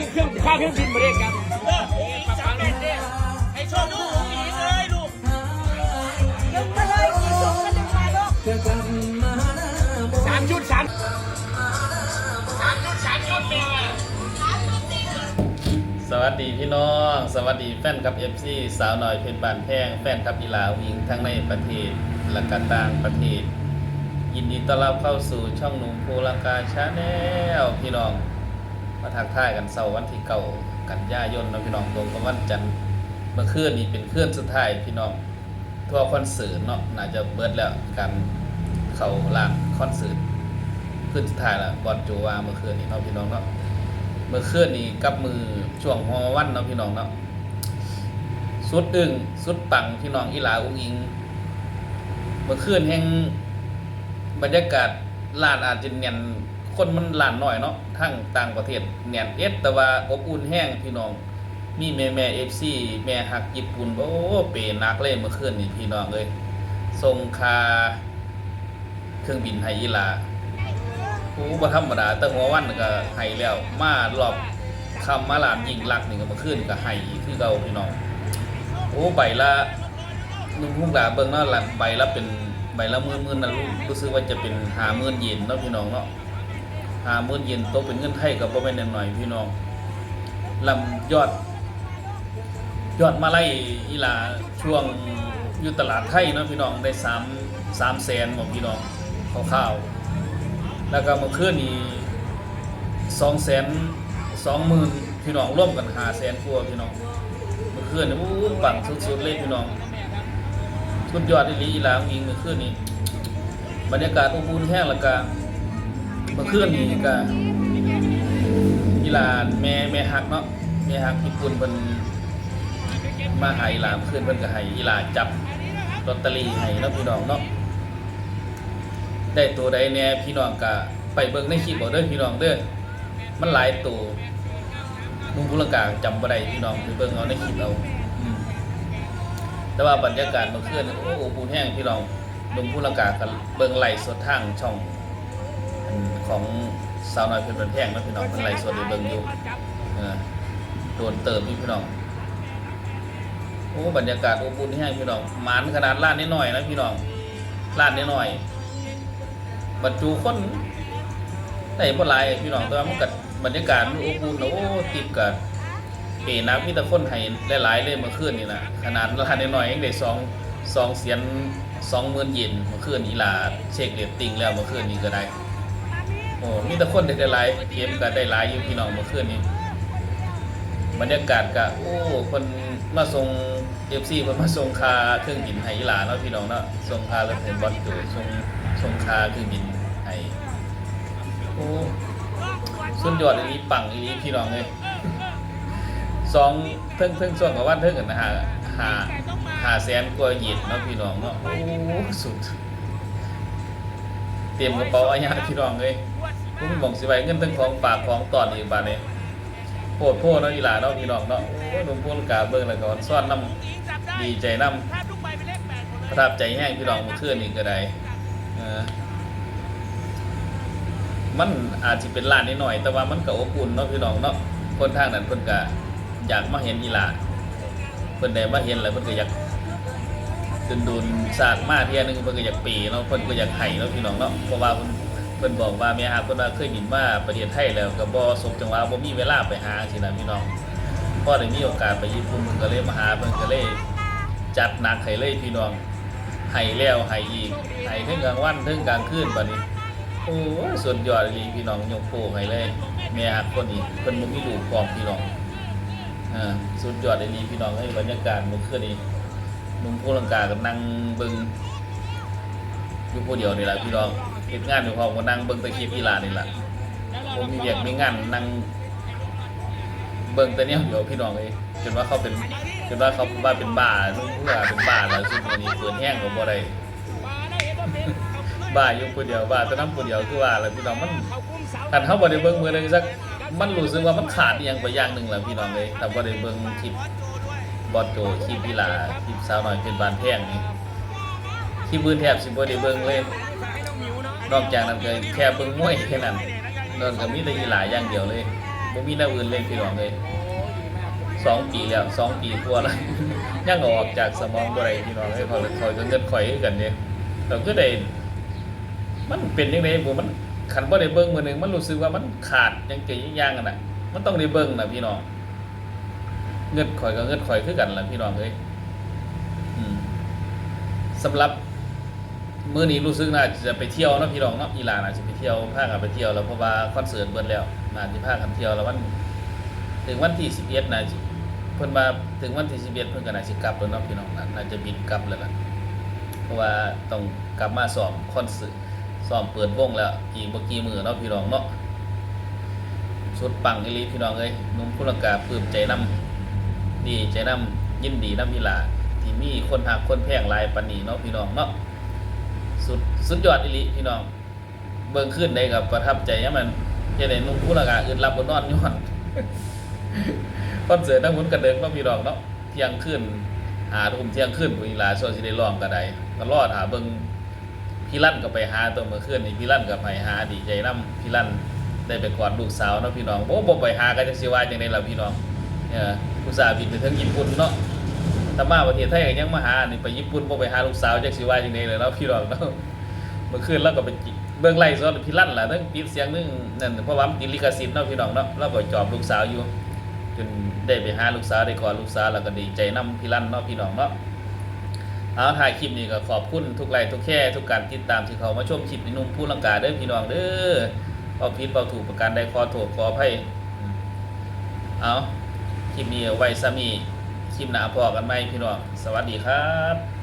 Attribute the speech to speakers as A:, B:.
A: งเครื่องค่าเครื่องบินมาเรียกกัน
B: เอออีกสามเล่นเนี่ยให้โชว์ดูอีกเลยลูก
C: ดึงมาเลยกี่สูงก็ดึงมาลูก
A: สามชุดสามสามชุดสามชุดเป็นไง
D: สวัสดีพี่น้อง สวัสดีแฟนคลับ FC สาวหน้อยเพชรบานแพงแฟนคลับอีหลาวิงทั้งในประเทศและก็ต่างประเทศ ยินดีต้อนรับเข้าสู่ช่องหนุ่มภูลังกาชาแนลพี่น้อง มาทักทายกันเสาร์วันที่เก่ากันยายนนะพี่น้องตรงกับวันจันทร์เมื่อคืนนี้เป็นคืนสุดท้ายพี่น้องทัวร์คอนเสิร์ตเนาะน่าจะเบิดแล้วกันเข้าลางคอนเสิร์ตคืนสุดท้ายละบอลโจวาเมื่อคืนนี้เนาะพี่น้องเนาะเมื่อคืนนี้กับมือช่วงฮอวันเนาะพี่น้องเนาะสุดอึ้งสุดปังพี่น้องอีหลาอุ้งอิง เมื่อคืนแห่งบรรยากาศลานอาจจะเนียน คนมันลานหน่อยเนาะทั้งต่างประเทศเนียนเอสแต่ว่าอบอุ่นแห้งพี่น้องมีแม่แม่เอฟซีแม่ฮักญี่ปุ่นโอ้เปหนักเลยเมื่อคืนนี้พี่น้องเลยส่งคาเครื่องบินให้อีหลาโอ้บ่ธรรมดาแต่หัววันก็ให้แล้วมารอบคำมาลานยิงลักหนี่ก็มาขึ้นก็ให้คือเก่าพี่น้องโอ้ใบละนุ่งพุ่งดาเบิ่งเนาะใบละเป็นใบละมื่นมื่นนะรู้รู้สึกว่าจะเป็นหามื่นเย็นเนาะพี่น้องเนาะ หาหมื่นเย็นโตเป็นเงินไทยก็บ่แม่นน้อยพี่น้องลำยอด ยอดมาไล่อีหลาช่วงอยู่ตลาดไทยเนาะพี่น้องได้สามสามแสนบ่พี่น้องคร่าวๆแล้วก็เมื่อคืนนี้สองแสนสองหมื่นพี่น้องร่วมกันหาแสนกว่าพี่น้องเมื่อคืนนี่อู้ปังสุดๆเลยพี่น้องสุดยอดอีหลีอีลาอิงเมื่อคืนนี้บรรยากาศอบอุ่นแห้งล้วก็เมื่อคืนนี้ก็อีหลานแม่แม่ฮักเนาะแม่ฮักญี่ปุ่นเพิ่นมาหาอีหลานเมื่อคืนเพิ่นก็ให้อีหลานจับลอตเตอรี่ให้เนาะพี่น้องเนาะได้ตัวใดแน่พี่น้องก็ไปเบิ่งในคลิปเอาเด้อพี่น้องเด้อมันหลายตัวนุ่งผู้ลังกาจำบ่ได้พี่น้องไปเบิ่งเอาในคลิปเอาแต่ว่าบรรยากาศเมื่อคืนโอ้อบอุ่นแห้งพี่น้องนุ่งผู้ลังกาก็เบิ่งไหลสดทางช่อง ของสาวน้อยเพชรบันแพงนะพี่น้องเพิ่นไลฟ์สดให้เบิ่งอยู่เออโดนเติมพี่พี่น้องโอ้บรรยากาศอบอุ่นแห้พี่น้องหมานขนาดร้านนิดหน่อยนะพี่น้องร้านนิดหน่อย บรรจุคนได้บ่หลายพี่น้องแต่ว่ามันก็บรรยากาศมันอบอุ่นนะโอ้ติดกับเอนักมีแต่คนให้หลายๆเลยเมื่อคืนนี่นะขนาดร้านน้อยๆยังได้สองสองเสียนสองหมื่นเยนเมื่อคืนนี้ล่ะเช็คเรตติ้งแล้วเมื่อคืนนี้ก็ได้ โอ้มีแต่คนได้หลายเกมก็ได้หลายอยู่พี่น้องเมื่อคืนนี้บรรยากาศก็โอ้คนมาส่งเอฟซีคนมาส่งคาเครื่องบินให้อีหลาเนาะพี่น้องเนาะส่งคารถเห็นบอลจูส่งส่งคาคือบินไทยโอ้สุดยอดอันนี้ปังอันนี้พี่น้องเลยสองเพิ่งเพิ่งส่วนกับว่าเพิ่งกันนะฮะหาหาแสนกว่าเหยียดเนาะพี่น้องเนาะโอ้สุด เตรียมกระเป๋าอาญาพี่น้องเลย พุ่บอกสิไว้เงินตั้งของฝากของตอนอีกบาทเลยโพดโพดเนาะอีหลาเนาะพี่น้องเนาะโอ้หนุ่มพูนกาเบิ่งแล้วก่อนซ่อนน้ำดีใจน้ำ
B: ป
D: ระทับใจแห้งพี่น้องเมื่อคืนนี้ก็ได้มันอาจจะเป็นร้านนิดหน่อย แต่ว่ามันก็อบอุ่นเนาะพี่น้องเนาะคนทางนั้นเพิ่นก็อยากมาเห็นอีหลาเพิ่นได้มาเห็นแล้วเพิ่นก็อยากดุนดุนสากมาเที่ยหนึงเพิ่นก็อยากปีเนาะเพิ่นก็อยากไห้เนาะพี่น้องเนาะเพราะว่าเพิ่น เพิ่นบอกว่าแม่ฮักเพิ่นว่าเคยบินมาประเทศไทยแล้วก็บ่สมจังหวะบ่มีเวลาไปหาสินะพี่น้องพอได้มีโอกาสไปญี่ปุ่นเพิ่นก็เลยมาหาเพิ่นก็เลยจัดหนักให้เลยพี่น้องให้แล้วให้อีกให้ถึงกลางวันถึงกลางคืนบัดนี้โอ้ยสุดยอดเลยพี่น้องยกโป้ให้เลยแม่ฮักคนนี้เพิ่นบ่มีลูกพร้อมพี่น้องอ่าสุดยอดเลยพี่น้องเอ้ยบรรยากาศเมื่อคืนนี้นุ่มผู้ลังกาก็นั่งเบิ่งอยู่ผู้เดียวนี่แหละพี่น้อง เฮ็ดงานอยู่พร้อมก็นั่งเบิ่งแตะคลิปอีหลานนี่ล่ะผมมีเวียกมีงานนั่งเบิ่งแต่เนี่ยเดี๋ยวพี่น้องเอ้ยจนว่าเขาเป็นจนว่าเขาว่าเป็นบ้านุ่มผู้ว่าเป็นบ้าแล้วซึ่งอันนี้เปิดแห้งก็บ่ได้บ้าอยู่ผู้เดียวบ้าแต่น้ำผู้เดียวคือว่าแล้วพี่น้องมันคันเฮาบ่ได้เบิ่งมื้อหนึงสักมันรู้สึกว่ามันขาดอีหยังไปอย่างหนึงแหละพี่น้องเอ้ยถ้าบ่ได้เบิ่งคลิปบอดโจคลิปพี่ลาคลิปสาวน้อยเป็นบานแพงนี่คลิปอื่นแทบสิบ่ได้เบิ่งเลย นอกจากนั้นก็แค่เบิ่งมวยแค่นั้นนั่นก็มีแต่อีหลาอย่างเดียวเลยบ่มีแนวอื่นเลยพี่น้องเลยสองปีแล้วสองปีกว่าแล้วยังออกจากสมองบ่ได้พี่น้องเอ้ยพอเลยคอยก็เงินข่อยกันเนี่ยเราก็ได้มันเป็นยังไงบ่มันคันบ่ได้เบิ่งมื้อหนึงมันรู้สึกว่ามันขาดจังเกยอย่างกันน่ะ มันต้องได้เบิ่งน่ะพี่น้องเงินข่อยก็เงินข่อยคือกันล่ะพี่น้องเอ้ยอืมสำหรับ มื้อนี้รู้สึกน่าจะไปเที่ยวเนาะพี่น้องเนาะอีหลานอาจจะไปเที่ยวพากันไปเที่ยวแล้วเพราะว่าคอนเสิร์ตเบิดแล้วน่าสิพากันเที่ยวแล้ววันถึงวันที่11น่าสิเพิ่นว่าถึงวันที่11เอ็ดพิ่นก็น่าสิกลับแล้วเนาะพี่น้องน่าจะบินกลับแล้วล่ะเพราะว่าต้องกลับมาซ้อมคอนเสิร์ตซ้อมเปิดวงแล้วอีกบ่กี่มื้อเนาะพี่น้องเนาะสุดปังอีลีพี่น้องเอ้ยนุ่มผู้ลังกาปลื้มใจนํดีใจนํยินดีนํพี่หลาที่มีคนหักคนแพงหลายปานนี้เนาะพี่น้องเนาะ สุดสุดยอดอีหลีพี่น้อง เบิ่งขึ้นได้กับประทับใจยามมันเฮ็ดให้นุ่มผู้ลังกาอื่นรับบ่นอนย้อนคอนเสิร์ตทั้งหมดกระเดิกเนาะพี่น้องเนาะเที่ยงคืนหาทุ่มเที่ยงคืนเวลาส่วนสิได้ร้องก็ได้ก็รอดหาเบิ่งพี่ลั่นก็ไปหาตัวเมื่อคืนนี่พี่ลั่นก็ไปหาดีใจนํพี่ลั่นได้ไปกอดลูกสาวเนาะพี่น้องโอ้บ่ไปหาก็จักสิว่าจังได๋ล่ะพี่น้องเนี่ยอุตส่าห์บินไปถึงญี่ปุ่นเนาะ ถ้ามาประเทศไทยก็ยังมาหานี่ไปญี่ปุ่นบ่ไปหาลูกสาวจักสิว่าจังได๋เลยเนาะพี่น้องเนาะเมื่อคืนเราก็ไปเบิ่งไล่สดพี่ลั่นล่ะทั้งปิดเสียงนึงนั่นเพราะว่ามันติดลิขสิทธิ์เนาะพี่น้องเนาะเราก็จอบลูกสาวอยู่จนได้ไปหาลูกสาวได้กอดลูกสาวแล้วก็ดีใจนํพี่ลั่นเนาะพี่น้องเนาะเอาถ่ายคลิปนี้ก็ขอบคุณทุกไลค์ทุกแค่ทุกการติดตามที่เขามาชมคลิปนี้นุ่มผู้ลังกาเด้อพี่น้องเด้อเอาผิดเอาถูกประการใดขอโทษขออภัยเอาคลิปนี้ไว้ซ้ำนี้ คลิปหน้าพอกันไหมพี่น้อง สวัสดีครับ